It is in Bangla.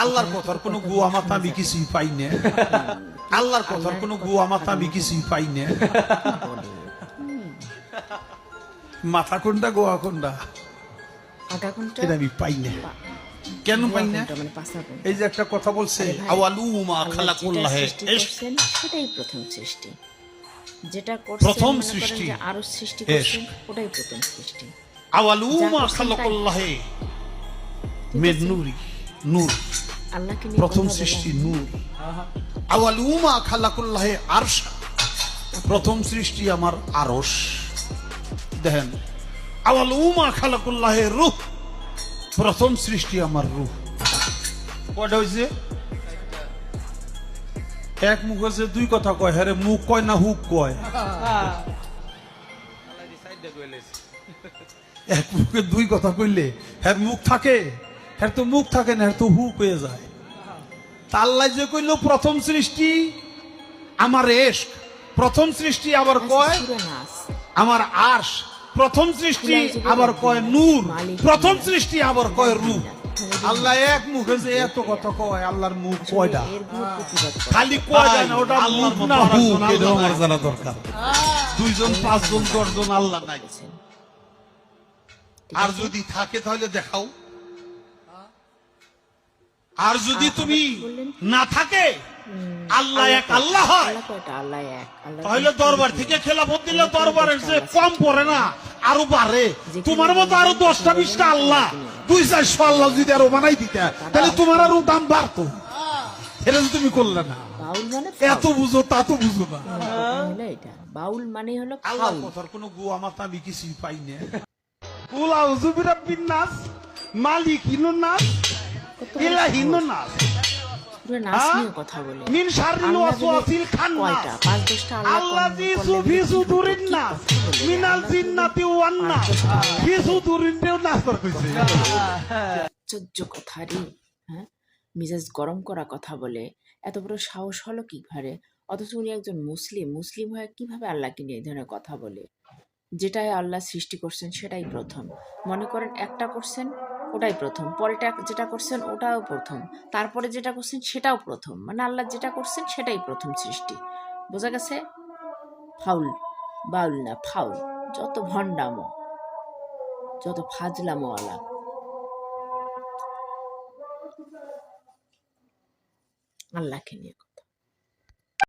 আল্লাহর কথার কোনো গুয়া মাথা আমি কিছুই পাই না। আল্লাহর কথার কোনো গুয়া মাথা আমি কিছুই পাই না। মাথা কোনটা গোয়া কোনটা? আগা কোনটা? এটা আমি পাই না। কেন পাই না? মানে এই যে একটা কথা বলছে ভাই, আওয়ালু মা খালাকুল্লাহ সেটাই প্রথম সৃষ্টি। যেটা করছেন প্রথম সৃষ্টি। আরও সৃষ্টি। করছেন ওটাই প্রথম সৃষ্টি। আওয়ালু যা মা করছেন তাই। খালাকুল্লাহ। নূরি নূর। আল্লাহকে নিয়ে প্রথম। সৃষ্টি নূর। আওয়ালু মা খালাকুল্লাহ আরশা। প্রথম সৃষ্টি আমার আরশ। দেখেন আওয়ালু মা খালাকুল্লাহ রূহ। প্রথম সৃষ্টি আমার রূহ। কয়টা হয়েছে এক মুখ আছে দুই কথা কয়। হ্যাঁ মুখ কয় না হুক কয়? এক মুখে দুই কথা কইলে হ্যাঁ মুখ থাকে? হ্যাঁ তো মুখ থাকে না হ্যাঁ তো হুক হয়ে যায়। তা আল্লাহ যে কইল প্রথম সৃষ্টি আমার এশ প্রথম সৃষ্টি আবার কয়? আমার আর্শ প্রথম সৃষ্টি আবার কয় নূর প্রথম সৃষ্টি আবার কয় রূপ। আল্লাহ এক মুখে যে এত কথা কয় আল্লাহর মুখ কয়টা? প্রতিবাদ করে। খালি কয় যায় না ওটা মুখ না হুক? এটাও আমার জানা দরকার? দুইজন পাঁচজন দশজন আল্লাহ নাই। আর যদি থাকে তাহলে দেখাও। আর যদি তুমি না থাকে আল্লাহ এক আল্লাহ হয়। আল্লাহ আল্লাহ আল্লাহ তাহলে দরবার থেকে খেলাফত দিলে দরবারের যে কম পড়ে না আরও বাড়ে। তোমার মতো আরও দশটা বিশটা আল্লাহ দুই চারশো আল্লাহ যদি আরও বানাই দিতে তাহলে তোমার আরও দাম বাড়তো। এটা তো তুমি করলে না। মানে এত বুঝো তা তো বুঝো না। বাউল মানে হলো আল্লাহর ফাউল কথার কোনো গুয়া মাথা আমি কিছুই পাই না। কুল আউযু বিরাব্বিন নাস মালিকিনুন নাস ইলাহিনুন নাস পুরো নাচ নিয়ে কথা বলে। মিন শাররিল ওয়াসওয়াসিল খান্নাস পাঁচ দশটা আল্লাহ আল্লাযী সুফি সুদুরিন নাস মিনাল জিন্নাতি ওয়ান নাস ফি সুদুরিনতেও নাস কইছে আশ্চর্য কথা রে। হ্যাঁ? মিজাজ গরম করা কথা বলে। এত বড় সাহস হলো কীভাবে অথচ উনি একজন মুসলিম। মুসলিম হয়ে কীভাবে আল্লাহকে নিয়ে ধরনের কথা বলে? যেটাই আল্লাহ সৃষ্টি করছেন সেটাই প্রথম। মনে করেন একটা করছেন ওটাই প্রথম। পরেটা যেটা করছেন ওটাও প্রথম। তারপরে যেটা করছেন সেটাও প্রথম। মানে আল্লাহ যেটা করছেন সেটাই প্রথম সৃষ্টি। বোঝা গেছে? ফাউল, বাউল না, ফাউল। যত ভণ্ডামো, যত ফাজলামো আলা আল্লাহকে নিয়ে।